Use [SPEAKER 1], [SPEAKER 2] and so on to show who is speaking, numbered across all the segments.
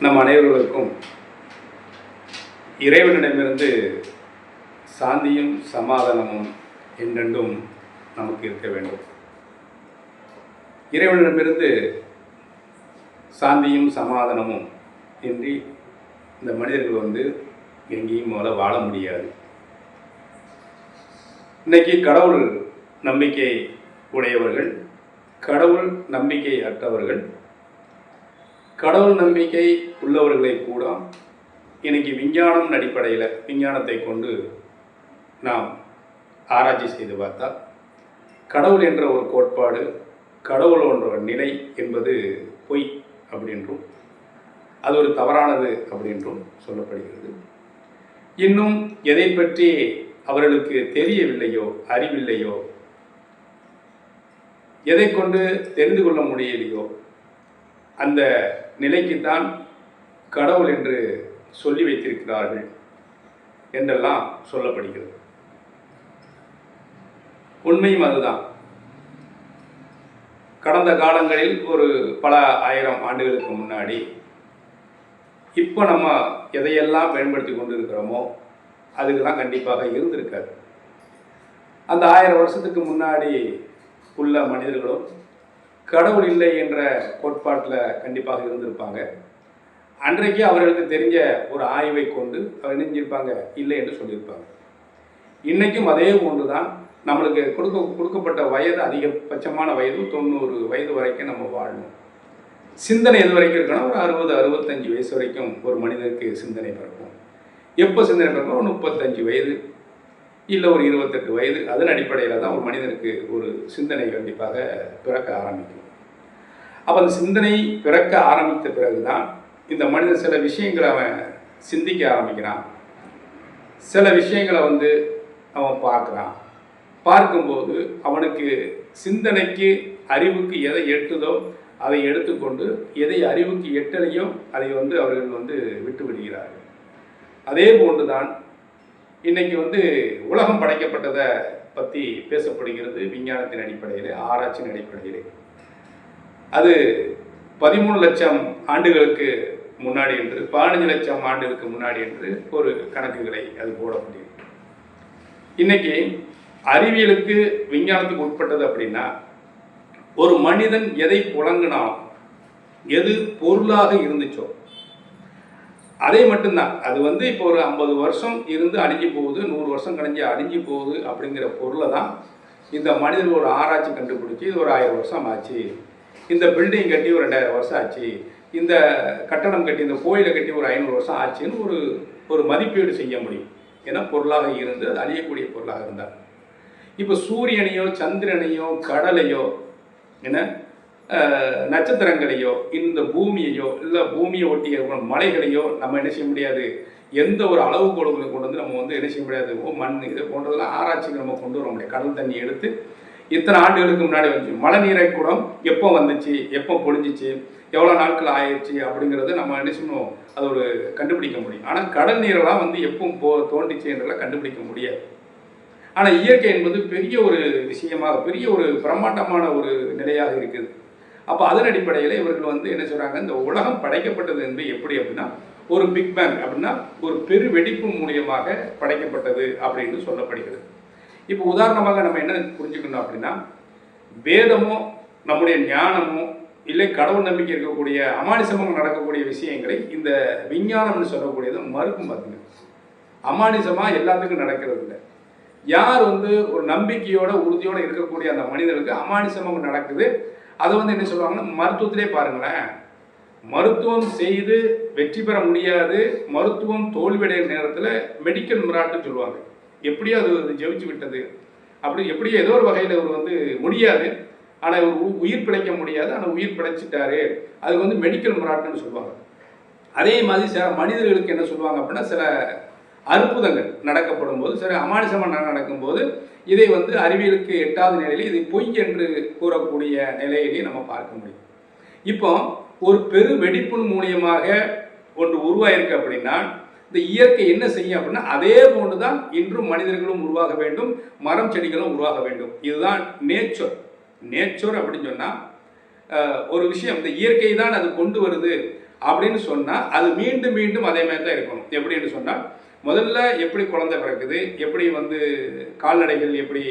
[SPEAKER 1] நம் அனைவர்களுக்கும் இறைவனிடமிருந்து சாந்தியும் சமாதானமும் என்றென்றும் நமக்கு இருக்க வேண்டும். இறைவனிடமிருந்து சாந்தியும் சமாதானமும் இன்றி இந்த மனிதர்கள் வந்து எங்கேயும் போல வாழ முடியாது. இன்னைக்கு கடவுள் நம்பிக்கை உடையவர்கள் கடவுள் நம்பிக்கை அற்றவர்கள் கடவுள் நம்பிக்கை உள்ளவர்களை கூட இன்னைக்கு விஞ்ஞானம் அடிப்படையில் விஞ்ஞானத்தை கொண்டு நாம் ஆராய்ச்சி செய்து பார்த்தால் கடவுள் என்ற ஒரு கோட்பாடு கடவுள் என்ற நிலை என்பது பொய் அப்படின்றும் அது ஒரு தவறானது அப்படின்றும் சொல்லப்படுகிறது. இன்னும் எதை பற்றி அவர்களுக்கு தெரியவில்லையோ அறிவில்லையோ எதை கொண்டு தெரிந்து கொள்ள முடியலையோ அந்த நிலைக்குத்தான் கடவுள் என்று சொல்லி வைத்திருக்கிறார்கள் என்றெல்லாம் சொல்லப்படுகிறது. உண்மையும் அதுதான். கடந்த காலங்களில் ஒரு பல ஆயிரம் ஆண்டுகளுக்கு முன்னாடி இப்போ நம்ம எதையெல்லாம் பயன்படுத்தி கொண்டு இருக்கிறோமோ அதுக்கெல்லாம் கண்டிப்பாக இருந்திருக்காது. அந்த ஆயிரம் வருஷத்துக்கு முன்னாடி உள்ள மனிதர்களும் கடவுள் இல்லை என்ற கோட்பாட்டில் கண்டிப்பாக இருந்திருப்பாங்க. அன்றைக்கு அவர்களுக்கு தெரிஞ்ச ஒரு ஆய்வை கொண்டு அவர் இணைஞ்சிருப்பாங்க இல்லை என்று சொல்லியிருப்பாங்க. இன்றைக்கும் அதே போன்று தான் நம்மளுக்கு கொடுக்க கொடுக்கப்பட்ட வயது அதிகபட்சமான வயது தொண்ணூறு வயது வரைக்கும் நம்ம வாழணும். சிந்தனை எது வரைக்கும் இருக்கணும்? ஒரு அறுபது அறுபத்தஞ்சு வயசு வரைக்கும் ஒரு மனிதனுக்கு சிந்தனை பிறக்கும் எப்போ சிந்தனை பிறக்கும் ஒரு முப்பத்தஞ்சு வயது. இல்லை ஒரு இருபத்தெட்டு வயது. அதன் அடிப்படையில் தான் ஒரு மனிதனுக்கு ஒரு சிந்தனை கண்டிப்பாக பிறக்க ஆரம்பிக்கும். அப்போ அந்த சிந்தனை பிறக்க ஆரம்பித்த பிறகு தான் இந்த மனிதன் சில விஷயங்களை அவன் சிந்திக்க ஆரம்பிக்கிறான். சில விஷயங்களை வந்து அவன் பார்க்குறான். பார்க்கும்போது அவனுக்கு சிந்தனைக்கு அறிவுக்கு எதை எட்டுதோ அதை எடுத்துக்கொண்டு எதை அறிவுக்கு எட்டலையோ அதை வந்து அவர்கள் வந்து விட்டு விடுகிறார்கள். அதே போன்று தான் இன்னைக்கு வந்து உலகம் படைக்கப்பட்டதை பற்றி பேசப்படுகிறது விஞ்ஞானத்தின் அடிப்படையில் ஆராய்ச்சியின் அடிப்படையில். அது பதிமூணு லட்சம் ஆண்டுகளுக்கு முன்னாடி என்று பதினஞ்சு லட்சம் ஆண்டுகளுக்கு முன்னாடி என்று ஒரு கணக்குகளை அது போட முடியும் இன்னைக்கு அறிவியலுக்கு விஞ்ஞானத்துக்கு உட்பட்டது அப்படின்னா ஒரு மனிதன் எதை புழங்கினாலும் எது பொருளாக இருந்துச்சோ அதே மட்டும்தான். அது வந்து இப்போ ஒரு ஐம்பது வருஷம் இருந்து அழிஞ்சு போகுது நூறு வருஷம் கழிஞ்சு அழிஞ்சு போகுது அப்படிங்கிற பொருளை தான் இந்த மனிதர்கள் ஒரு ஆராய்ச்சி கண்டுபிடிச்சி இது ஒரு ஆயிரம் வருஷம் ஆச்சு. இந்த பில்டிங் கட்டி ஒரு ரெண்டாயிரம் வருஷம் ஆச்சு. இந்த கட்டடம் கட்டி இந்த கோயிலை கட்டி ஒரு ஐநூறு வருஷம் ஆச்சுன்னு ஒரு ஒரு மதிப்பீடு செய்ய முடியும். ஏன்னா பொருளாக இருந்து அது அழியக்கூடிய பொருளாக இருந்தால் இப்போ சூரியனையோ சந்திரனையோ கடலையோ என்ன? நட்சத்திரங்களையோ இந்த பூமியையோ இல்லை பூமியை ஒட்டிய இருக்கிற மலைகளையோ நம்ம என்ன செய்ய முடியாது? எந்த ஒரு அளவுகோடுகளை கொண்டு வந்து நம்ம வந்து என்ன செய்ய முடியாது? ஓ மண் இது போன்றதெல்லாம் ஆராய்ச்சிக்கு நம்ம கொண்டு வர முடியாது. கடல் தண்ணி எடுத்து இத்தனை ஆண்டுகளுக்கு முன்னாடி வந்துச்சு. மழை நீரை கூடம் எப்போ வந்துச்சு? எப்போ பொழிஞ்சிச்சு? எவ்வளோ நாட்கள் ஆயிடுச்சு? அப்படிங்கிறத நம்ம என்ன செய்யணும்? அது ஒரு கண்டுபிடிக்க முடியும். ஆனால் கடல் நீரெல்லாம் வந்து எப்போ போ தோண்டிச்சுன்றதெல்லாம் கண்டுபிடிக்க முடியாது. ஆனால் இயற்கை என்பது பெரிய ஒரு விஷயமாக பெரிய ஒரு பிரம்மாண்டமான ஒரு நிலையாக இருக்குது. அப்போ அதன் அடிப்படையில் இவர்கள் வந்து என்ன சொல்கிறாங்க இந்த உலகம் படைக்கப்பட்டது என்பது எப்படி அப்படின்னா ஒரு பிக் பேங் அப்படின்னா ஒரு பெரு வெடிப்பு மூலியமாக படைக்கப்பட்டது அப்படின்னு சொல்லப்படுகிறது. இப்போ உதாரணமாக நம்ம என்ன புரிஞ்சுக்கணும் அப்படின்னா வேதமோ நம்முடைய ஞானமோ இல்லை கடவுள் நம்பிக்கை இருக்கக்கூடிய அமானுஷமாக நடக்கக்கூடிய விஷயங்களை இந்த விஞ்ஞானம்னு சொல்லக்கூடியது மறுக்கும் பார்த்துங்க அமானுஷமாக எல்லாத்துக்கும் நடக்கிறது இல்லை. யார் வந்து ஒரு நம்பிக்கையோட உறுதியோடு இருக்கக்கூடிய அந்த மனிதனுக்கு அமானுஷமாக நடக்குது அதை வந்து என்ன சொல்லுவாங்கன்னா மருத்துவத்திலே பாருங்களேன். மருத்துவம் செய்து வெற்றி பெற முடியாது. மருத்துவம் தோல்வியடைய நேரத்தில் மெடிக்கல் மிராட்டுன்னு சொல்லுவாங்க. எப்படியோ அது அது ஜெயிச்சு விட்டது. அப்படி எப்படியோ ஏதோ ஒரு வகையில் இவர் வந்து முடியாது. ஆனால் இவர் உ- உயிர் பிழைக்க முடியாது. ஆனால் உயிர் பிழைச்சிட்டாரு. அதுக்கு வந்து மெடிக்கல் மிராட்டுன்னு சொல்லுவாங்க. அதே மாதிரி சில மனிதர்களுக்கு என்ன சொல்லுவாங்க அப்படின்னா சில அற்புதங்கள் நடக்கப்படும் போது சரி அமானுஷமாக நடக்கும்போது இதை வந்து அறிவியலுக்கு எட்டாவது நிலையில் இதை பொய் என்று கூறக்கூடிய நிலையிலே நம்ம பார்க்க முடியும். இப்போ ஒரு பெரு வெடிப்பின் மூலியமாக ஒன்று உருவாயிருக்கு அப்படின்னா இந்த இயற்கை என்ன செய்யும் அப்படின்னா அதே போன்று தான் இன்றும் மனிதர்களும் உருவாக வேண்டும் மரம் செடிகளும் உருவாக வேண்டும். இதுதான் நேச்சர் நேச்சர் அப்படின்னு சொன்னால் ஒரு விஷயம் இந்த இயற்கை தான் அது கொண்டு வருது அப்படின்னு சொன்னால் அது மீண்டும் மீண்டும் அதே மாதிரி தான் இருக்கணும். எப்படின்னு சொன்னால் முதல்ல எப்படி குழந்தை பிறக்குது எப்படி வந்து கால்நடைகள் எப்படி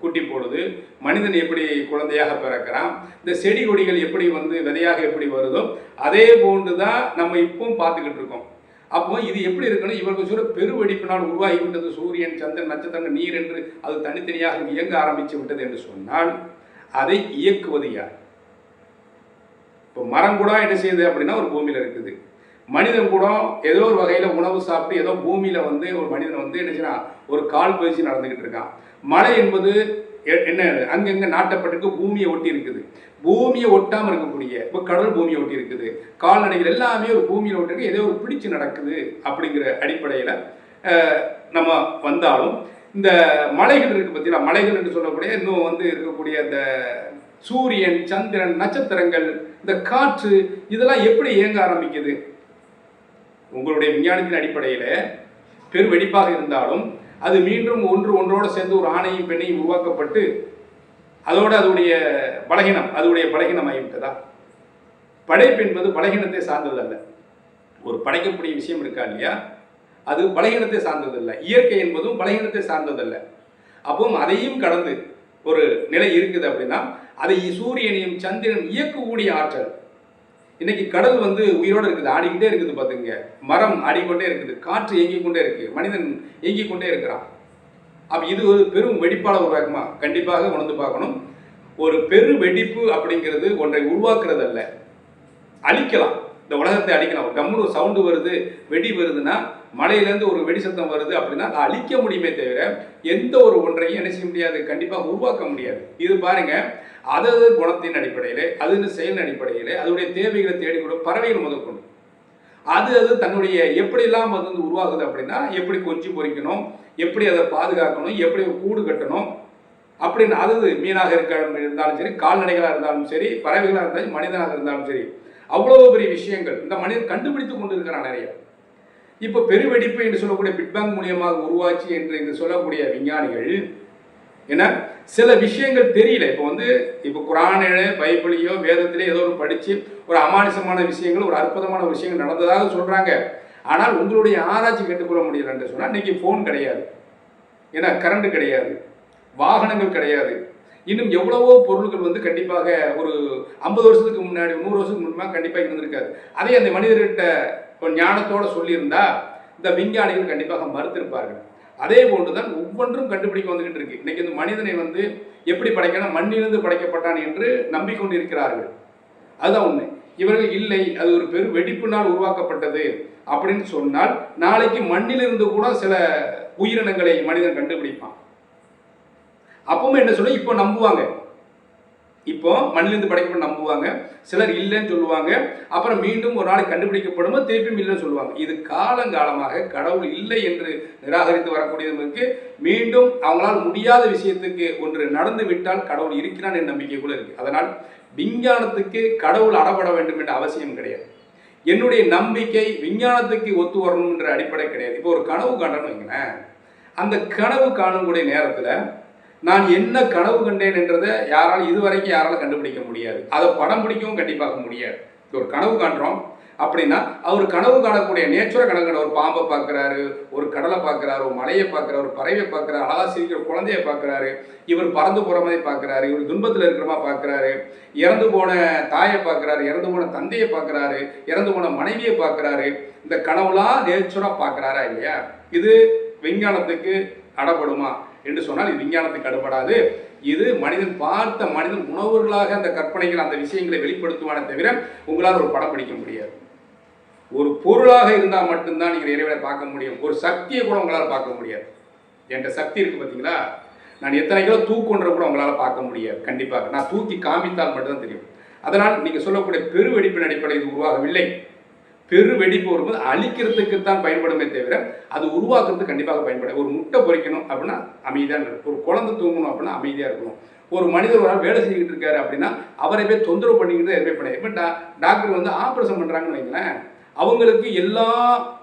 [SPEAKER 1] குட்டி போடுது மனிதன் எப்படி குழந்தையாக பிறக்கிறான் இந்த செடி கொடிகள் எப்படி வந்து விதையாக எப்படி வருதோ அதே போன்று தான் நம்ம இப்பவும் பார்த்துக்கிட்டு இருக்கோம். அப்போ இது எப்படி இருக்கணும் இவர்கள் சூரிய பெருவெடிப்பினால் உருவாகி விட்டது சூரியன் சந்திரன் நட்சத்திரங்கள் நீர் என்று அது தனித்தனியாக இயங்க ஆரம்பித்து விட்டது என்று சொன்னால் அதை இயக்குவது யார்? இப்போ மரம் கூட என்ன செய்யுது அப்படின்னா ஒரு பூமியில் இருக்குது. மனிதன் கூட ஏதோ ஒரு வகையில் உணவு சாப்பிட்டு ஏதோ பூமியில் வந்து ஒரு மனிதன் வந்து என்ன செய்யறான்? ஒரு கால் பயிற்சி நடந்துக்கிட்டு இருக்கான். மழை என்பது எ- என்ன அங்கங்கே நாட்டப்பட்டிருக்கு பூமியை ஒட்டி இருக்குது. பூமியை ஒட்டாமல் இருக்கக்கூடிய இப்போ கடல் பூமியை ஒட்டி இருக்குது. கால்நடைகள் எல்லாமே ஒரு பூமியில் ஒட்டிருக்கு ஏதோ ஒரு பிடிச்சு நடக்குது அப்படிங்கிற அடிப்படையில் நம்ம வந்தாலும் இந்த மலைகள் இருக்கு பார்த்தீங்களா மலைகள் என்று சொல்லக்கூடிய இன்னும் வந்து இருக்கக்கூடிய அந்த சூரியன் சந்திரன் நட்சத்திரங்கள் இந்த காற்று இதெல்லாம் எப்படி இயங்க ஆரம்பிக்குது? உங்களுடைய விஞ்ஞானத்தின் அடிப்படையில் பெரு வெடிப்பாக இருந்தாலும் அது மீண்டும் ஒன்று ஒன்றோடு சேர்ந்து ஒரு ஆணையும் பெண்ணையும் உருவாக்கப்பட்டு அதோடு அதோடைய பலகீனம் அதோடைய பலகீனம் ஆகிவிட்டதா? படைப்பு என்பது பலகீனத்தை சார்ந்தது அல்ல ஒரு படைக்கக்கூடிய விஷயம் இருக்கா இல்லையா? அது பலகீனத்தை சார்ந்ததல்ல. இயற்கை என்பதும் பலகீனத்தை சார்ந்ததல்ல. அப்போ அதையும் கடந்து ஒரு நிலை இருக்குது அப்படின்னா அதை சூரியனையும் சந்திரன் இயக்கக்கூடிய ஆற்றல். இன்னைக்கு கடல் வந்து உயிரோடு இருக்குது ஆடிக்கிட்டே இருக்குது பார்த்துங்க மரம் ஆடிக்கொண்டே இருக்குது காற்று இயங்கிக் கொண்டே இருக்கு மனிதன் இயங்கிக் கொண்டே இருக்கிறான். அப்ப இது ஒரு பெரும் வெடிப்பாளர் உருவாக்குமா? கண்டிப்பாக உணர்ந்து பார்க்கணும். ஒரு பெரு வெடிப்பு அப்படிங்கிறது ஒன்றை உருவாக்குறது அல்ல அழிக்கலாம். இந்த உலகத்தை அழிக்கலாம். கம்முன்னு சவுண்டு வருது வெடி வருதுன்னா மலையிலேருந்து ஒரு வெடி சத்தம் வருது அப்படின்னா அதை அழிக்க முடியுமே தவிர எந்த ஒரு ஒன்றையும் என்ன செய்ய முடியாது. கண்டிப்பாக உருவாக்க முடியாது. இது பாருங்க அதது குணத்தின் அடிப்படையில் அதுன்னு செயலின் அடிப்படையில் அதனுடைய தேவைகளை தேடிக்கூட பறவைகள் முதற்கொண்டு. அது அது தன்னுடைய எப்படிலாம் அது வந்து உருவாகுது அப்படின்னா எப்படி கொஞ்சி பொறிக்கணும் எப்படி அதை பாதுகாக்கணும் எப்படி கூடு கட்டணும் அப்படின்னு அது மீனாக இருக்க இருந்தாலும் சரி கால்நடைகளாக இருந்தாலும் சரி பறவைகளாக இருந்தாலும் மனிதனாக இருந்தாலும் சரி அவ்வளோ பெரிய விஷயங்கள் இந்த மனிதன் கண்டுபிடித்து கொண்டு இருக்கிறான் நிறைய. இப்போ பெருவெடிப்பு என்று சொல்லக்கூடிய பிட்பேங் மூலியமாக உருவாச்சு என்று இந்த சொல்லக்கூடிய விஞ்ஞானிகள் ஏன்னா சில விஷயங்கள் தெரியல. இப்போ வந்து இப்போ குரானில பைபிளையோ வேதத்திலேயோ ஏதோ ஒரு படித்து ஒரு அமானுஷமான விஷயங்கள் ஒரு அற்புதமான விஷயங்கள் நடந்ததாக சொல்கிறாங்க ஆனால் உங்களுடைய ஆராய்ச்சி கேட்டுக்கொள்ள முடியலன்னு சொன்னால் இன்றைக்கி ஃபோன் கிடையாது. ஏன்னா கரண்ட் கிடையாது. வாகனங்கள் கிடையாது. இன்னும் எவ்வளவோ பொருட்கள் வந்து கண்டிப்பாக ஒரு ஐம்பது வருஷத்துக்கு முன்னாடி நூறு வருஷத்துக்கு முன்னாடி கண்டிப்பாக இருந்திருக்காது. அதே அந்த மனிதர்கிட்ட ஒரு ஞானத்தோட சொல்லியிருந்தா இந்த விஞ்ஞானிகள் கண்டிப்பாக மறுத்திருப்பார்கள். அதே போன்று தான் ஒவ்வொன்றும் கண்டுபிடிக்க வந்துகிட்டு இருக்கு. இன்னைக்கு இந்த மனிதனை வந்து எப்படி படைக்கணும்? மண்ணிலிருந்து படைக்கப்பட்டான் என்று நம்பிக்கொண்டிருக்கிறார்கள். அதுதான் உண்மை. இவர்கள் இல்லை அது ஒரு பெரு வெடிப்பினால் உருவாக்கப்பட்டது அப்படின்னு சொன்னால் நாளைக்கு மண்ணிலிருந்து கூட சில உயிரினங்களை மனிதன் கண்டுபிடிப்பான். அப்பவும் என்ன சொல்ல இப்போ நம்புவாங்க. இப்போ மண்ணிலிருந்து படைக்கப்பட்டு நம்புவாங்க. சிலர் இல்லைன்னு சொல்லுவாங்க. அப்புறம் மீண்டும் ஒரு நாளைக்கு கண்டுபிடிக்கப்படும் திருப்பியும் இல்லைன்னு சொல்லுவாங்க. இது காலங்காலமாக கடவுள் இல்லை என்று நிராகரித்து வரக்கூடியவங்களுக்கு மீண்டும் அவங்களால் முடியாத விஷயத்துக்கு ஒன்று நடந்து விட்டால் கடவுள் இருக்கிறான் என்ற நம்பிக்கை கூட இருக்கு. அதனால் விஞ்ஞானத்துக்கு கடவுள் அடப்பட வேண்டும் என்ற அவசியம் கிடையாது. என்னுடைய நம்பிக்கை விஞ்ஞானத்துக்கு ஒத்து வரணும் என்ற அடிப்படை கிடையாது. இப்போ ஒரு கனவு காண்டன்னு வைங்களேன். அந்த கனவு காணக்கூடிய நேரத்தில் நான் என்ன கனவு கண்டேன் என்றதை யாரால் இதுவரைக்கும் யாரால் கண்டுபிடிக்க முடியாது. அதை படம் பிடிக்கவும் கண்டிப்பாக முடியாது. ஒரு கனவு காண்றோம். அப்படின்னா அவர் கனவு காணக்கூடிய நேச்சுரல் கனவு ஒரு பாம்பை பார்க்குறாரு ஒரு கடலை பார்க்குறாரு ஒரு மலையை பார்க்குறாரு ஒரு பறவையை பார்க்குறாரு அழகா சிரிக்கிற குழந்தைய பார்க்குறாரு இவர் பறந்து போகிற மாதிரி பார்க்குறாரு இவர் துன்பத்தில் இருக்கிறமா பார்க்குறாரு இறந்து போன தாயை பார்க்குறாரு இறந்து போன தந்தையை பார்க்குறாரு இறந்து போன மனைவியை பார்க்குறாரு இந்த கனவுலாம் நேச்சுராக பார்க்குறாரா இல்லையா? இது விஞ்ஞானத்துக்கு அடப்படுமா? என்று சொன்னால் இது விஞ்ஞானத்துக்கு அடுபடாது இது மனிதன் பார்த்த மனிதன் உணவுகளாக அந்த கற்பனைகள் அந்த விஷயங்களை வெளிப்படுத்துவானே தவிர உங்களால் ஒரு படம் பிடிக்க முடியாது. ஒரு பொருளாக இருந்தால் மட்டும்தான் நீங்கள் இறைவனை பார்க்க முடியும். ஒரு சக்தியை கூட உங்களால் பார்க்க முடியாது. என்கிட்ட சக்தி இருக்குது பார்த்தீங்களா? நான் எத்தனை கிலோ தூக்குன்ற கூட உங்களால் பார்க்க முடியாது. கண்டிப்பாக. நான் தூக்கி காமித்தால் மட்டும்தான் தெரியும். அதனால் நீங்கள் சொல்லக்கூடிய பெருவெடிப்பின் அடிப்படையில் இது உருவாகவில்லை. பெரு வெடிப்பு வரும்போது அழிக்கிறதுக்கு தான் பயன்படுமே தவிர அது உருவாக்குறதுக்கு கண்டிப்பாக பயன்படும் ஒரு முட்டை பொறிக்கணும் அப்படின்னா அமைதியாக இருக்கும் ஒரு குழந்தை தூங்கணும் அப்படின்னா அமைதியாக இருக்கணும். ஒரு மனிதர் ஒரு வேலை செஞ்சுக்கிட்டு இருக்காரு அப்படின்னா அவரை போய் தொந்தரவு பண்ணிக்கிட்டு எதுவுமே பண்ண இப்போ டா டாக்டர் வந்து ஆப்ரேஷன் பண்ணுறாங்கன்னு வைங்களேன் அவங்களுக்கு எல்லா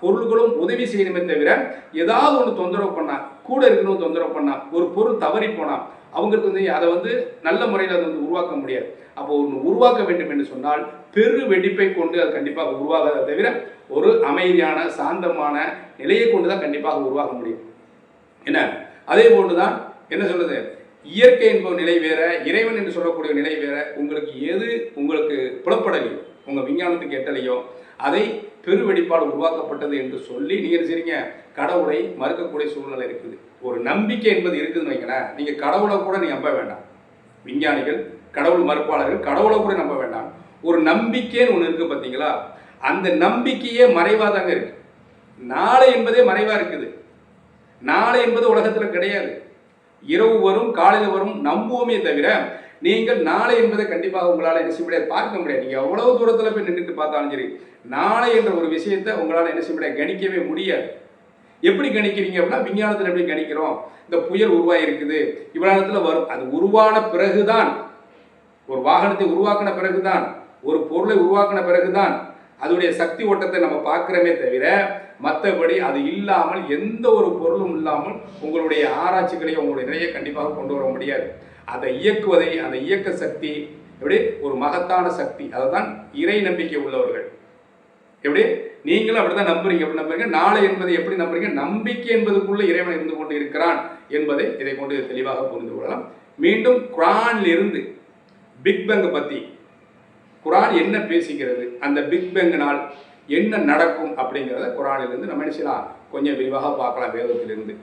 [SPEAKER 1] பொருள்களும் உதவி செய்யணுமே தவிர ஏதாவது ஒன்று தொந்தரவு பண்ணா கூட இருக்கணும் தொந்தரவு பண்ணா ஒரு பொருள் தவறி போனால் அவங்களுக்கு வந்து அதை வந்து நல்ல முறையில் அதை வந்து உருவாக்க முடியாது. அப்போ ஒன்று உருவாக்க வேண்டும் என்று சொன்னால் பெரு வெடிப்பை கொண்டு அது கண்டிப்பாக உருவாகாத தவிர ஒரு அமைதியான சாந்தமான நிலையை கொண்டு தான் கண்டிப்பாக உருவாக முடியும். என்ன? அதே போன்று தான் என்ன சொல்றது? இயற்கை என்ப நிலை வேற இறைவன் என்று சொல்லக்கூடிய நிலை வேற உங்களுக்கு எது உங்களுக்கு புலப்படலையோ உங்கள் விஞ்ஞானத்துக்கு எட்டலையோ அதை பெருவெடிப்பால் உருவாக்கப்பட்டது என்று சொல்லி நீங்கள் சரிங்க செய்றீங்க? கடவுளை மறுக்கக்கூடிய சூழ்நிலை இருக்குது. ஒரு நம்பிக்கை என்பது இருக்குதுன்னு வைங்களேன் நீங்கள் கடவுளை கூட நீங்கள் நம்ப வேண்டாம். விஞ்ஞானிகள் கடவுள் மறுப்பாளர்கள் கடவுளை கூட நம்ப வேண்டாம். ஒரு நம்பிக்கைன்னு ஒன்று இருக்கு பார்த்தீங்களா அந்த நம்பிக்கையே மறைவாக தாங்க இருக்கு. நாளை என்பதே மறைவாக இருக்குது. நாளை என்பது உலகத்தில் கிடையாது. இரவு வரும் காலையில் வரும் நம்புவோமே தவிர நீங்கள் நாளை என்பதை கண்டிப்பாக உங்களால் என்ன செய்ய முடியாது பார்க்க முடியாது. நீங்கள் எவ்வளவு தூரத்தில் போய் நின்றுட்டு பார்த்தாலும் சரி நாளை என்ற ஒரு விஷயத்தை உங்களால் என்ன செய்ய முடியாது கணிக்கவே முடியாது. எப்படி கணிக்கிறீங்க அப்படின்னா விஞ்ஞானத்தில் எப்படி கணிக்கிறோம்? இந்த புயல் உருவாகி இவ்வளோ நேரத்தில் வரும் அது உருவான பிறகுதான். ஒரு வாகனத்தை உருவாக்கின பிறகுதான். ஒரு பொருளை உருவாக்கின பிறகுதான். அதோடைய சக்தி ஓட்டத்தை நம்ம பார்க்கிறோமே தவிர மற்றபடி அது இல்லாமல் எந்த ஒரு பொருளும் இல்லாமல் உங்களுடைய ஆராய்ச்சிகளையும் உங்களுடைய நிலையை கண்டிப்பாக கொண்டு வர முடியாது. அதை இயக்குவதை அந்த இயக்க சக்தி எப்படி? ஒரு மகத்தான சக்தி. அதுதான் இறை நம்பிக்கை உள்ளவர்கள். எப்படி? நீங்களும் அப்படிதான் நம்புறீங்க. எப்படி நம்புறீங்க. நாளை என்பதை எப்படி நம்புறீங்க? நம்பிக்கை என்பதுக்குள்ள இறைவன் இருந்து கொண்டு இருக்கிறான் என்பதை இதை கொண்டு தெளிவாக புரிந்து கொள்ளலாம். மீண்டும் குரான்ல இருந்து பிக் பேங்கை பத்தி. குரான் என்ன பேசுகிறது? அந்த பிக் பேங்கினால் என்ன நடக்கும் அப்படிங்கிறத குரானிலிருந்து நம்ம என்ன செய்யலாம்? கொஞ்சம் விரிவாக பார்க்கலாம் வேதத்திலிருந்து.